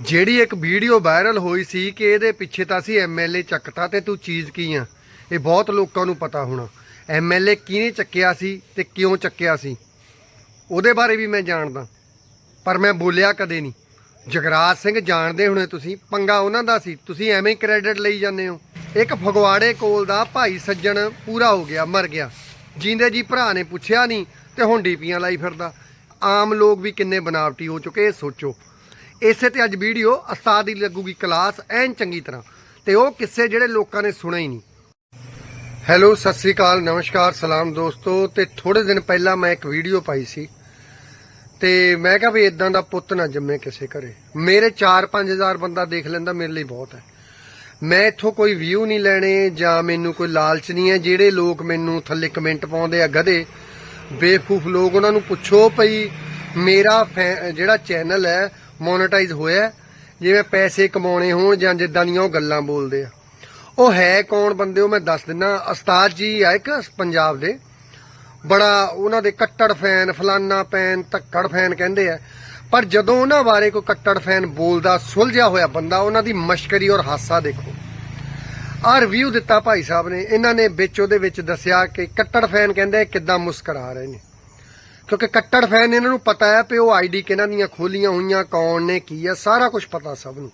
ਜਿਹੜੀ ਇੱਕ video viral ਹੋਈ ਸੀ ਕਿ ਇਹਦੇ ਪਿੱਛੇ ਤਾਂ ਅਸੀਂ ਐਮਐਲਏ ਚੱਕਤਾ ਤੇ ਤੂੰ ਚੀਜ਼ ਕੀ ਆ? ਇਹ ਬਹੁਤ ਲੋਕਾਂ ਨੂੰ ਪਤਾ ਹੋਣਾ। ਐਮਐਲਏ ਕਿਹਨੇ ਚੱਕਿਆ ਸੀ ਤੇ ਕਿਉਂ ਚੱਕਿਆ ਸੀ? ਉਹਦੇ ਬਾਰੇ ਵੀ ਮੈਂ ਜਾਣਦਾ। ਪਰ ਮੈਂ ਬੋਲਿਆ ਕਦੇ ਨਹੀਂ। ਜਗਰਾਜ ਸਿੰਘ ਜਾਣਦੇ ਹੋਣੇ ਤੁਸੀਂ, ਪੰਗਾ ਉਹਨਾਂ ਦਾ ਸੀ। ਤੁਸੀਂ ਐਵੇਂ ਹੀ ਕ੍ਰੈਡਿਟ ਲਈ ਜਾਂਦੇ ਹੋ। ਇੱਕ ਫਗਵਾੜੇ ਕੋਲ ਦਾ ਭਾਈ ਸੱਜਣ ਪੂਰਾ ਹੋ ਗਿਆ, ਮਰ ਗਿਆ। ਜਿੰਦੇ ਜੀ ਭਰਾ ਨੇ ਪੁੱਛਿਆ ਨਹੀਂ ਤੇ ਹੁਣ ਡੀਪੀਆਂ ਲਾਈ ਫਿਰਦਾ। ਆਮ ਲੋਕ ਵੀ ਕਿੰਨੇ ਬਨਾਵਟੀ ਹੋ ਚੁੱਕੇ, ਇਹ ਸੋਚੋ। ਇਸੇ ਤੇ ਅੱਜ ਵੀਡੀਓ ਉਸਤਾਦ ਦੀ ਲੱਗੂਗੀ ਕਲਾਸ, ਐਨ ਚੰਗੀ ਤਰ੍ਹਾਂ। ਤੇ ਉਹ ਕਿੱਸੇ ਜਿਹੜੇ ਲੋਕਾਂ ਨੇ ਸੁਣੇ ਹੀ ਨਹੀਂ। ਹੈਲੋ, ਸਤਿ ਸ੍ਰੀ ਅਕਾਲ, ਨਮਸਕਾਰ, ਸਲਾਮ ਦੋਸਤੋ। ਤੇ ਥੋੜੇ ਦਿਨ ਪਹਿਲਾਂ ਮੈਂ ਇੱਕ ਵੀਡੀਓ ਪਾਈ ਸੀ। ਤੇ ਮੈਂ ਕਿਹਾ ਵੀ ਇਦਾਂ ਦਾ ਪੁੱਤ ਨਾ ਜੰਮੇ ਕਿਸੇ ਘਰੇ। ਮੇਰੇ 4-5000 ਬੰਦਾ ਦੇਖ ਲੈਂਦਾ, ਮੇਰੇ ਲਈ ਬਹੁਤ ਹੈ। ਮੈਂ ਇੱਥੋਂ ਕੋਈ ਵਿਊ ਨਹੀਂ ਲੈਣੇ ਜਾਂ ਮੈਨੂੰ ਕੋਈ ਲਾਲਚ ਨਹੀਂ ਹੈ। ਜਿਹੜੇ ਲੋਕ ਮੈਨੂੰ ਥੱਲੇ ਕਮੈਂਟ ਪਾਉਂਦੇ ਆ ਗਧੇ, ਬੇਵਕੂਫ ਲੋਕ, ਉਹਨਾਂ ਨੂੰ ਪੁੱਛੋ ਭਈ ਮੇਰਾ ਫੈ- ਜਿਹੜਾ ਚੈਨਲ ਹੈ ਮੋਨੇਟਾਈਜ਼ ਹੋਇਆ ਹੈ? ਜਿਵੇਂ ਪੈਸੇ ਕਮਾਉਣੇ ਹੋਣ ਜਾਂ ਜਿੱਦਾਂ ਦੀਆਂ ਉਹ ਗੱਲਾਂ ਬੋਲਦੇ ਆ। ਉਹ ਹੈ ਕੌਣ ਬੰਦੇ, ਉਹ ਮੈਂ ਦੱਸ ਦਿੰਨਾ। ਉਸਤਾਦ ਜੀ ਆ ਇੱਕ ਪੰਜਾਬ ਦੇ। ਬੜਾ ਉਹਨਾਂ ਦੇ ਕੱਟੜ ਫੈਨ, ਫਲਾਨਾ ਫੈਨ ਧੱਕੜ ਫੈਨ ਕਹਿੰਦੇ ਆ। ਪਰ ਜਦੋਂ ਉਹਨਾਂ ਬਾਰੇ ਕੋਈ ਕੱਟੜ ਫੈਨ ਬੋਲਦਾ, ਸੁਲਝਿਆ ਹੋਇਆ ਬੰਦਾ, ਉਹਨਾਂ ਦੀ ਮਸ਼ਕਰੀ ਔਰ ਹਾਸਾ ਦੇਖੋ। ਆਹ ਰਿਵਿਊ ਦਿੱਤਾ ਭਾਈ ਸਾਹਿਬ ਨੇ। ਇਹਨਾਂ ਨੇ ਵਿੱਚ ਉਹਦੇ ਵਿੱਚ ਦੱਸਿਆ ਕਿ ਕੱਟੜ ਫੈਨ ਕਹਿੰਦੇ ਕਿੱਦਾਂ ਮੁਸਕਰਾ ਰਹੇ ਨੇ। ਕਿਉਂਕਿ ਕੱਟੜ ਫੈਨ ਇਹਨਾਂ ਨੂੰ ਪਤਾ ਹੈ ਕਿ ਉਹ ਆਈਡੀ ਕਿਹਨਾਂ ਦੀਆਂ ਖੋਲੀਆਂ ਹੋਈਆਂ, ਕੌਣ ਨੇ, ਕੀ ਆ ਸਾਰਾ ਕੁਝ ਪਤਾ ਸਭ ਨੂੰ।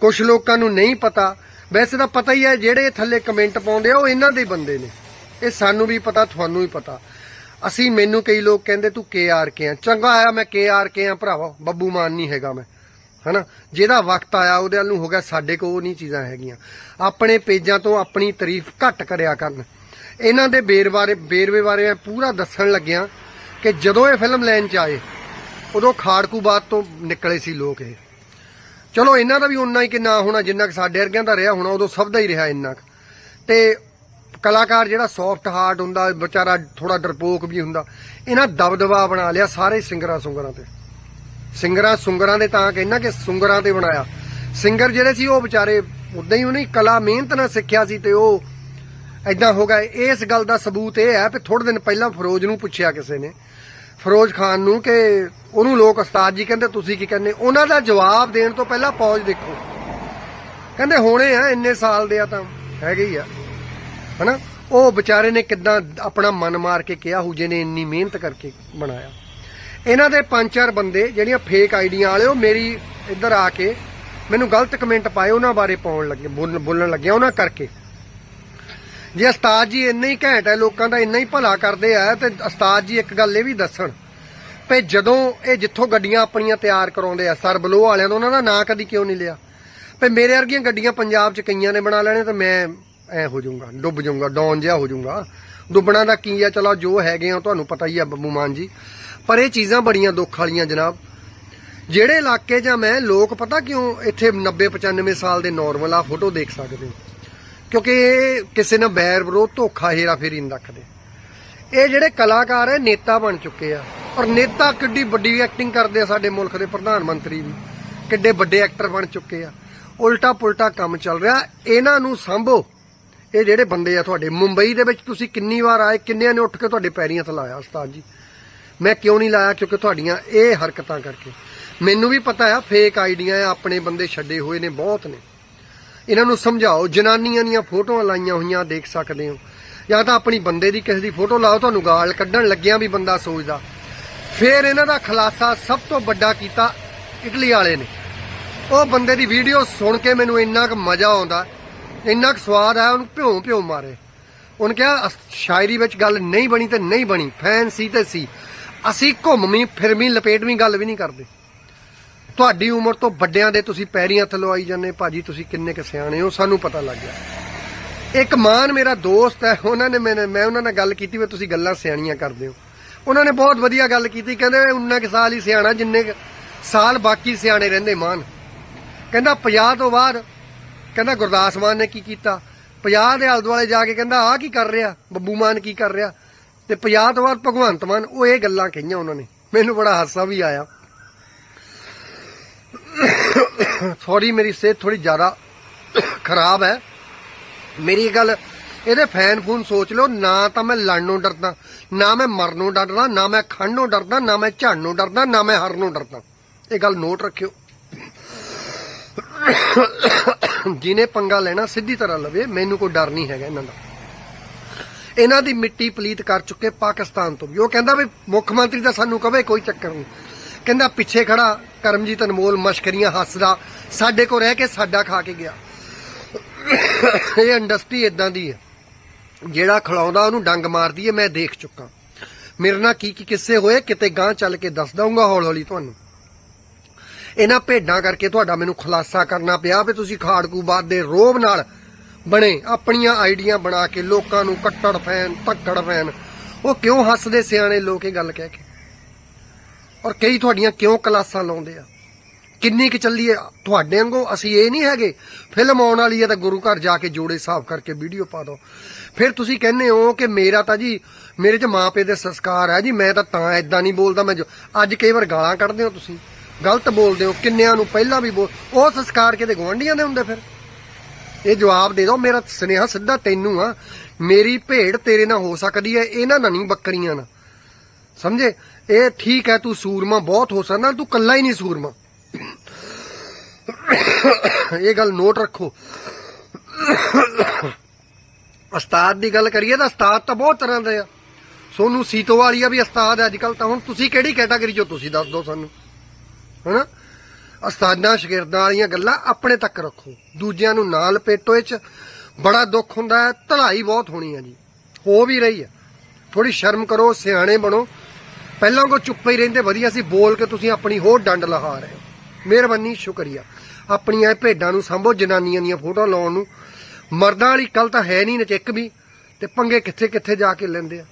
ਕੁਝ ਲੋਕਾਂ ਨੂੰ ਨਹੀਂ ਪਤਾ। ਵੈਸੇ ਤਾਂ ਪਤਾ ਹੀ ਹੈ, ਜਿਹੜੇ ਥੱਲੇ ਕਮੈਂਟ ਪਾਉਂਦੇ ਆ, ਉਹ ਇਹਨਾਂ ਦੇ ਬੰਦੇ ਨੇ। ਇਹ ਸਾਨੂੰ ਵੀ ਪਤਾ, ਤੁਹਾਨੂੰ ਵੀ ਪਤਾ। ਅਸੀਂ, ਮੈਨੂੰ ਕਈ ਲੋਕ ਕਹਿੰਦੇ, ਤੂੰ ਕੇ ਆਰ ਕੇ ਆ। ਚੰਗਾ ਆਇਆ ਮੈਂ ਕੇ ਆਰ ਕੇ ਆ, ਭਰਾਵਾ। ਬੱਬੂ ਮਾਨ ਨਹੀਂ ਹੈਗਾ ਮੈਂ। ਹਨਾ? ਜਿਹਦਾ ਵਕਤ ਆਇਆ, ਉਹਦੇ ਵੱਲ ਨੂੰ ਹੋ ਗਿਆ, ਸਾਡੇ ਕੋਲ ਉਹ ਨਹੀਂ ਚੀਜ਼ਾਂ ਹੈਗੀਆਂ। ਆਪਣੇ ਪੇਜਾਂ ਤੋਂ ਆਪਣੀ ਤਾਰੀਫ ਘੱਟ ਕਰਿਆ ਕਰਨ। ਇਹਨਾਂ ਦੇ ਬੇਰ ਬੇਰਵੇ ਬਾਰੇ ਮੈਂ ਪੂਰਾ ਦੱਸਣ ਲੱਗਿਆ। ਕਿ ਜਦੋਂ ਇਹ ਫਿਲਮ ਲੈਣ ਚ ਆਏ, ਉਦੋਂ ਖਾੜਕੂ ਤੋਂ ਨਿਕਲੇ ਸੀ ਲੋਕ ਇਹ। ਚਲੋ, ਇਹਨਾਂ ਦਾ ਵੀ ਉਨਾ ਹੀ ਕਿ ਨਾ ਹੋਣਾ, ਜਿੰਨਾ ਕਿ ਸਾਡੇ ਵਰਗਿਆਂ ਦਾ ਰਿਹਾ ਹੋਣਾ, ਉਦੋਂ ਸਭ ਦਾ ਹੀ ਰਿਹਾ ਇੰਨਾ ਕੁ। ਤੇ ਕਲਾਕਾਰ ਜਿਹੜਾ ਸੌਫਟ ਹਾਰਟ ਹੁੰਦਾ, ਵਿਚਾਰਾ ਥੋੜਾ ਡਰਪੋਕ ਵੀ ਹੁੰਦਾ, ਇਹਨਾਂ ਦਬਦਬਾ ਬਣਾ ਲਿਆ ਸਾਰੇ ਸਿੰਗਰਾਂ ਸੁੰਗਰਾਂ ਤੇ। ਸਿੰਗਰਾਂ ਸੁੰਗਰਾਂ ਦੇ ਤਾਂ ਕਹਿੰਨਾ ਕਿ ਸੁੰਗਰਾਂ ਤੇ ਬਣਾਇਆ। ਸਿੰਗਰ ਜਿਹੜੇ ਸੀ, ਉਹ ਵਿਚਾਰੇ ਉਦਾਂ ਹੀ ਉਹਨੇ ਕਲਾ, ਮਿਹਨਤ ਨਾਲ ਸਿੱਖਿਆ ਸੀ ਤੇ ਉਹ ਐਦਾਂ ਹੋ ਗਿਆ। ਇਸ ਗੱਲ ਦਾ ਸਬੂਤ ਇਹ ਹੈ ਕਿ ਥੋੜੇ ਦਿਨ ਪਹਿਲਾਂ ਫਰੋਜ਼ ਨੂੰ ਪੁੱਛਿਆ ਕਿਸੇ ਨੇ, ਫਰੋਜ਼ ਖਾਨ ਨੂੰ ਕਿ ਉਹਨੂੰ ਲੋਕ ਉਸਤਾਦ ਜੀ ਕਹਿੰਦੇ, ਤੁਸੀਂ ਕੀ ਕਹਿੰਦੇ? ਉਹਨਾਂ ਦਾ ਜਵਾਬ ਦੇਣ ਤੋਂ ਪਹਿਲਾਂ ਪੌਜ ਦੇਖੋ। ਕਹਿੰਦੇ ਹੋਣੇ ਆ, ਇੰਨੇ ਸਾਲ ਦੇ ਆ ਤਾਂ ਹੈਗੇ ਹੀ ਆ। ਹਨਾ? ਉਹ ਵਿਚਾਰੇ ਨੇ ਕਿਦਾਂ ਆਪਣਾ ਮਨ ਮਾਰ ਕੇ ਕਿਹਾ ਹੋ ਜਿਹਨੇ ਇੰਨੀ ਮਿਹਨਤ ਕਰਕੇ ਬਣਾਇਆ। ਇਹਨਾਂ ਦੇ ਪੰਜ ਚਾਰ ਬੰਦੇ ਜਿਹੜੀਆਂ ਫੇਕ ਆਈਡੀਆਂ ਵਾਲੇ, ਉਹ ਮੇਰੀ ਇੱਧਰ ਆ ਕੇ ਮੈਨੂੰ ਗਲਤ ਕਮੈਂਟ ਪਾਏ, ਉਹਨਾਂ ਬਾਰੇ ਪਾਉਣ ਲੱਗੇ, ਬੋਲਣ ਲੱਗਿਆ ਉਹਨਾਂ ਕਰਕੇ। ਜੇ ਉਸਤਾਦ ਜੀ ਇੰਨੇ ਹੀ ਘੈਂਟ ਹੈ, ਲੋਕਾਂ ਦਾ ਇੰਨਾ ਹੀ ਭਲਾ ਕਰਦੇ ਆ, ਤੇ ਉਸਤਾਦ ਜੀ ਇੱਕ ਗੱਲ ਇਹ ਵੀ ਦੱਸਣ ਵੀ ਜਦੋਂ ਇਹ ਜਿੱਥੋਂ ਗੱਡੀਆਂ ਆਪਣੀਆਂ ਤਿਆਰ ਕਰਾਉਂਦੇ ਆ ਸਰ ਬਲੋ ਵਾਲਿਆਂ ਤੋਂ ਉਹਨਾਂ ਦਾ ਨਾਂ ਕਦੀ ਕਿਉਂ ਨਹੀਂ ਲਿਆ? ਵੀ ਮੇਰੇ ਵਰਗੀਆਂ ਗੱਡੀਆਂ ਪੰਜਾਬ 'ਚ ਕਈਆਂ ਨੇ ਬਣਾ ਲੈਣੇ, ਤੇ ਮੈਂ ਐ ਹੋ ਜਾਊਂਗਾ, ਡੁੱਬ ਜਾਊਂਗਾ ਡੌਨ ਜਿਹਾ ਹੋ ਜਾਊਂਗਾ। ਡੁੱਬਣਾ ਦਾ ਕੀ ਆ? ਚਲੋ ਜੋ ਹੈਗੇ ਆ, ਤੁਹਾਨੂੰ ਪਤਾ ਹੀ ਆ ਬੱਬੂ ਮਾਨ ਜੀ। ਪਰ ਇਹ ਚੀਜ਼ਾਂ ਬੜੀਆਂ ਦੁੱਖ ਵਾਲੀਆਂ ਜਨਾਬ। ਜਿਹੜੇ ਇਲਾਕੇ ਜਾਂ ਮੈਂ, ਲੋਕ ਪਤਾ ਕਿਉਂ ਇੱਥੇ 90 95 ਸਾਲ ਦੇ ਨਾਰਮਲ ਆ, ਫੋਟੋ ਦੇਖ ਸਕਦੇ ਹੋ। ਕਿਉਂਕਿ ਇਹ ਕਿਸੇ ਨਾਲ ਬੈਰ ਵਿਰੋਧ ਧੋਖਾ ਹੇਰਾ ਫੇਰੀ ਨਹੀਂ ਰੱਖਦੇ। ਇਹ ਜਿਹੜੇ ਕਲਾਕਾਰ ਹੈ, ਨੇਤਾ ਬਣ ਚੁੱਕੇ ਆ। ਔਰ ਨੇਤਾ ਕਿੱਡੀ ਵੱਡੀ ਐਕਟਿੰਗ ਕਰਦੇ ਆ ਸਾਡੇ ਮੁਲਕ ਦੇ ਪ੍ਰਧਾਨ ਮੰਤਰੀ ਵੀ। ਕਿੱਡੇ ਵੱਡੇ ਐਕਟਰ ਬਣ ਚੁੱਕੇ ਆ। ਉਲਟਾ ਪੁਲਟਾ ਕੰਮ ਚੱਲ ਰਿਹਾ। ਇਹਨਾਂ ਨੂੰ ਸੰਭੋ। ਇਹ ਜਿਹੜੇ ਬੰਦੇ ਆ ਤੁਹਾਡੇ, ਮੁੰਬਈ ਦੇ ਵਿੱਚ ਤੁਸੀਂ ਕਿੰਨੀ ਵਾਰ ਆਏ, ਕਿੰਨਿਆਂ ਨੇ ਉੱਠ ਕੇ ਤੁਹਾਡੇ ਪੈਰੀਆਂ ਹੱਥ ਲਾਇਆ ਉਸਤਾਦ ਜੀ? ਮੈਂ ਕਿਉਂ ਨਹੀਂ ਲਾਇਆ? ਕਿਉਂਕਿ ਤੁਹਾਡੀਆਂ ਇਹ ਹਰਕਤਾਂ ਕਰਕੇ। ਮੈਨੂੰ ਵੀ ਪਤਾ ਆ ਫੇਕ ਆਈਡੀਆਂ ਆ, ਆਪਣੇ ਬੰਦੇ ਛੱਡੇ ਹੋਏ ਨੇ, ਬਹੁਤ ਨੇ। ਇਹਨਾਂ ਨੂੰ ਸਮਝਾਓ, ਜਨਾਨੀਆਂ ਦੀਆਂ ਫੋਟੋਆਂ ਲਾਈਆਂ ਹੋਈਆਂ ਦੇਖ ਸਕਦੇ ਹੋ। ਜਾਂ ਤਾਂ ਆਪਣੀ ਬੰਦੇ ਦੀ ਕਿਸੇ ਦੀ ਫੋਟੋ ਲਾਓ, ਤੁਹਾਨੂੰ ਗਾਲ ਕੱਢਣ ਲੱਗਿਆ ਵੀ ਬੰਦਾ ਸੋਚਦਾ। ਫਿਰ ਇਹਨਾਂ ਦਾ ਖਲਾਸਾ ਸਭ ਤੋਂ ਵੱਡਾ ਕੀਤਾ ਇਟਲੀ ਵਾਲੇ ਨੇ। ਉਹ ਬੰਦੇ ਦੀ ਵੀਡੀਓ ਸੁਣ ਕੇ ਮੈਨੂੰ ਇੰਨਾ ਕੁ ਮਜ਼ਾ ਆਉਂਦਾ, ਇੰਨਾ ਕੁ ਸਵਾਦ ਆਇਆ, ਉਹਨੂੰ ਭਿਉਂ ਭਿਉਂ ਮਾਰੇ। ਉਹਨੇ ਕਿਹਾ ਸ਼ਾਇਰੀ ਵਿੱਚ ਗੱਲ ਨਹੀਂ ਬਣੀ ਤੇ ਨਹੀਂ ਬਣੀ, ਫੈਨ ਸੀ ਤੇ ਸੀ। ਅਸੀਂ ਘੁੰਮਵੀਂ ਫਿਰਵੀਂ ਲਪੇਟਵੀਂ ਗੱਲ ਵੀ ਨਹੀਂ ਕਰਦੇ। ਤੁਹਾਡੀ ਉਮਰ ਤੋਂ ਵੱਡਿਆਂ ਦੇ ਤੁਸੀਂ ਪੈਰੀਂ ਹੱਥ ਲਵਾਈ ਜਾਂਦੇ, ਭਾਜੀ ਤੁਸੀਂ ਕਿੰਨੇ ਕੁ ਸਿਆਣੇ ਹੋ, ਸਾਨੂੰ ਪਤਾ ਲੱਗ ਗਿਆ। ਇੱਕ ਮਾਨ ਮੇਰਾ ਦੋਸਤ ਹੈ, ਉਹਨਾਂ ਨੇ ਮੈਨੇ ਮੈਂ ਉਹਨਾਂ ਨਾਲ ਗੱਲ ਕੀਤੀ, ਵੀ ਤੁਸੀਂ ਗੱਲਾਂ ਸਿਆਣੀਆਂ ਕਰਦੇ ਹੋ। ਉਹਨਾਂ ਨੇ ਬਹੁਤ ਵਧੀਆ ਗੱਲ ਕੀਤੀ, ਕਹਿੰਦੇ ਉਨਾ ਕੁ ਸਾਲ ਹੀ ਸਿਆਣਾ, ਜਿੰਨੇ ਸਾਲ ਬਾਕੀ ਸਿਆਣੇ ਰਹਿੰਦੇ ਮਾਨ। ਕਹਿੰਦਾ 50 ਤੋਂ ਬਾਅਦ, ਕਹਿੰਦਾ ਗੁਰਦਾਸ ਮਾਨ ਨੇ ਕੀ ਕੀਤਾ? 50 ਦੇ ਆਲੇ ਦੁਆਲੇ ਜਾ ਕੇ ਕਹਿੰਦਾ, ਆਹ ਕੀ ਕਰ ਰਿਹਾ? ਬੱਬੂ ਮਾਨ ਕੀ ਕਰ ਰਿਹਾ? ਤੇ 50 ਤੋਂ ਬਾਅਦ ਭਗਵੰਤ ਮਾਨ, ਉਹ ਇਹ ਗੱਲਾਂ ਕਹੀਆਂ ਉਹਨਾਂ ਨੇ। ਮੈਨੂੰ ਬੜਾ ਹਾਸਾ ਵੀ ਆਇਆ। ਸੌਰੀ ਮੇਰੀ ਸਿਹਤ ਥੋੜੀ ਜ਼ਿਆਦਾ ਖਰਾਬ ਹੈ। ਮੇਰੀ ਗੱਲ, ਇਹਦੇ ਫੈਨ ਫੂਨ ਸੋਚ ਲਓ, ਨਾ ਤਾਂ ਮੈਂ ਲੜਨੋਂ ਡਰਦਾ, ਨਾ ਮੈਂ ਮਰਨ ਨੂੰ ਡਰਦਾ, ਨਾ ਮੈਂ ਖੜਨੋਂ ਡਰਦਾ, ਨਾ ਮੈਂ ਝੜਨੋਂ ਡਰਦਾ, ਨਾ ਮੈਂ ਹਰਨੋਂ ਡਰਦਾ। ਇਹ ਗੱਲ ਨੋਟ ਰੱਖਿਓ। ਜਿਹਨੇ ਪੰਗਾ ਲੈਣਾ, ਸਿੱਧੀ ਤਰ੍ਹਾਂ ਲਵੇ, ਮੈਨੂੰ ਕੋਈ ਡਰ ਨਹੀਂ ਹੈਗਾ ਇਹਨਾਂ ਦਾ। ਇਹਨਾਂ ਦੀ ਮਿੱਟੀ ਪਲੀਤ ਕਰ ਚੁੱਕੇ ਪਾਕਿਸਤਾਨ ਤੋਂ ਵੀ। ਉਹ ਕਹਿੰਦਾ ਵੀ ਮੁੱਖ ਮੰਤਰੀ ਦਾ ਸਾਨੂੰ ਕਵੇ, ਕੋਈ ਚੱਕਰ ਨਹੀਂ। ਕਹਿੰਦਾ ਪਿੱਛੇ ਖੜਾ ਕਰਮਜੀਤ ਅਨਮੋਲ ਮਸ਼ਕਰੀਆਂ ਹੱਸਦਾ ਸਾਡੇ ਕੋਲ ਰਹਿ ਕੇ ਸਾਡਾ ਖਾ ਕੇ ਗਿਆ। ਇਹ ਇੰਡਸਟਰੀ ਇਦਾਂ ਦੀ ਹੈ। ਜਿਹੜਾ ਖਿਲਾਉਂਦਾ ਉਹਨੂੰ ਡੰਗ ਮਾਰਦੀ ਹੈ, ਮੈਂ ਦੇਖ ਚੁੱਕਾ। ਮੇਰੇ ਨਾਲ ਕੀ ਕੀ ਕਿੱਸੇ ਹੋਏ, ਕਿਤੇ ਗਾਂ ਚੱਲ ਕੇ ਦੱਸ ਦਊਂਗਾ ਹੌਲੀ ਹੌਲੀ ਤੁਹਾਨੂੰ। ਇਹਨਾਂ ਭੇਡਾਂ ਕਰਕੇ ਤੁਹਾਡਾ ਮੈਨੂੰ ਖੁਲਾਸਾ ਕਰਨਾ ਪਿਆ ਵੀ ਤੁਸੀਂ ਖਾੜਕੂਬਾਦ ਦੇ ਰੋਬ ਨਾਲ ਬਣੇ, ਆਪਣੀਆਂ ਆਈਡੀਆਂ ਬਣਾ ਕੇ ਲੋਕਾਂ ਨੂੰ ਕੱਟੜ ਫੈਨ ਤੱਕੜ ਫੈਨ। ਉਹ ਕਿਉਂ ਹੱਸਦੇ ਸਿਆਣੇ ਲੋਕ ਇਹ ਗੱਲ ਕਹਿ ਕੇ? ਔਰ ਕਈ ਤੁਹਾਡੀਆਂ ਕਿਉਂ ਕਲਾਸਾਂ ਲਾਉਂਦੇ ਆ? ਕਿੰਨੀ ਕੁ ਚੱਲੀ ਹੈ ਤੁਹਾਡੇ ਵਾਂਗੂ? ਅਸੀਂ ਇਹ ਨਹੀਂ ਹੈਗੇ। ਫਿਲਮ ਆਉਣ ਵਾਲੀ ਹੈ ਤਾਂ ਗੁਰੂ ਘਰ ਜਾ ਕੇ ਜੋੜੇ ਸਾਫ਼ ਕਰਕੇ ਵੀਡੀਓ ਪਾ ਦਿਓ। ਫਿਰ ਤੁਸੀਂ ਕਹਿੰਦੇ ਹੋ ਕਿ ਮੇਰਾ ਤਾਂ ਜੀ, ਮੇਰੇ 'ਚ ਮਾਪੇ ਦੇ ਸੰਸਕਾਰ ਹੈ ਜੀ, ਮੈਂ ਤਾਂ ਤਾਂ ਇਦਾਂ ਨਹੀਂ ਬੋਲਦਾ, ਮੈਂ ਅੱਜ ਕਈ ਵਾਰ ਗਾਲਾਂ ਕੱਢਦੇ ਹੋ ਤੁਸੀਂ। ਗਲਤ ਬੋਲਦੇ ਹੋ, ਕਿੰਨਿਆਂ ਨੂੰ ਪਹਿਲਾਂ ਵੀ ਬੋਲ ਉਹ ਸੰਸਕਾਰ ਕਿਤੇ ਗੁਆਂਢੀਆਂ ਦੇ ਹੁੰਦੇ ਫਿਰ? ਇਹ ਜਵਾਬ ਦੇ ਦਿਓ, ਮੇਰਾ ਸੁਨੇਹਾ ਸਿੱਧਾ ਤੈਨੂੰ ਆ। ਮੇਰੀ ਭੇਡ ਤੇਰੇ ਨਾਲ ਹੋ ਸਕਦੀ ਹੈ ਇਹਨਾਂ ਨਾਲ ਨਹੀਂ, ਬੱਕਰੀਆਂ ਨਾਲ। ਸਮਝੇ? ਇਹ ਠੀਕ ਹੈ, ਤੂੰ ਸੂਰਮਾ, ਬਹੁਤ ਹੋ ਸਕਦਾ, ਤੂੰ ਕੱਲਾ ਹੀ ਨਹੀਂ ਸੂਰਮਾ। ਇਹ ਗੱਲ ਨੋਟ ਰੱਖੋ। ਉਸਤਾਦ ਦੀ ਗੱਲ ਕਰੀਏ ਤਾਂ ਉਸਤਾਦ ਤਾਂ ਬਹੁਤ ਤਰ੍ਹਾਂ ਦੇ ਆ। ਸੋਨੂੰ ਸੀਤੋ ਵਾਲੀਆ ਵੀ ਉਸਤਾਦ ਹੈ ਅੱਜ ਕੱਲ ਤਾਂ ਹੁਣ ਤੁਸੀਂ ਕਿਹੜੀ ਕੈਟਾਗਰੀ ਚੋਂ ਤੁਸੀਂ ਦੱਸ ਦਿਓ ਸਾਨੂੰ? ਹਨਾ? ਉਸਤਾਦਾਂ, ਸ਼ਾਗਿਰਦਾਂ ਵਾਲੀਆਂ ਗੱਲਾਂ ਆਪਣੇ ਤੱਕ ਰੱਖੋ। ਦੂਜਿਆਂ ਨੂੰ ਨਾਲ ਪੇਟੋ ਵਿੱਚ ਬੜਾ ਦੁੱਖ ਹੁੰਦਾ ਹੈ ਧਲਾਈ ਬਹੁਤ ਹੋਣੀ ਹੈ ਜੀ। ਹੋ ਵੀ ਰਹੀ ਹੈ। ਥੋੜੀ ਸ਼ਰਮ ਕਰੋ, ਸਿਆਣੇ ਬਣੋ। ਪਹਿਲਾਂ ਕੋ ਚੁੱਪ ਹੀ ਰਹਿੰਦੇ, ਵਧੀਆ ਸੀ। ਬੋਲ ਕੇ ਤੁਸੀਂ ਆਪਣੀ ਹੋਰ ਡੰਡ ਲਹਾ ਰਹੇ ਹੋ। ਮਿਹਰਬਾਨੀ, ਸ਼ੁਕਰੀਆ। ਆਪਣੀਆਂ ਭੇਡਾਂ ਨੂੰ ਸੰਭੋ, ਜਨਾਨੀਆਂ ਦੀਆਂ ਫੋਟੋਆਂ ਲਾਉਣ ਨੂੰ। ਮਰਦਾਂ ਵਾਲੀ ਕੱਲ ਤਾਂ ਹੈ ਨਹੀਂ, ਨਚਿੱਕ ਵੀ। ਤੇ ਪੰਗੇ ਕਿੱਥੇ ਕਿੱਥੇ ਜਾ ਕੇ ਲੈਂਦੇ ਆ?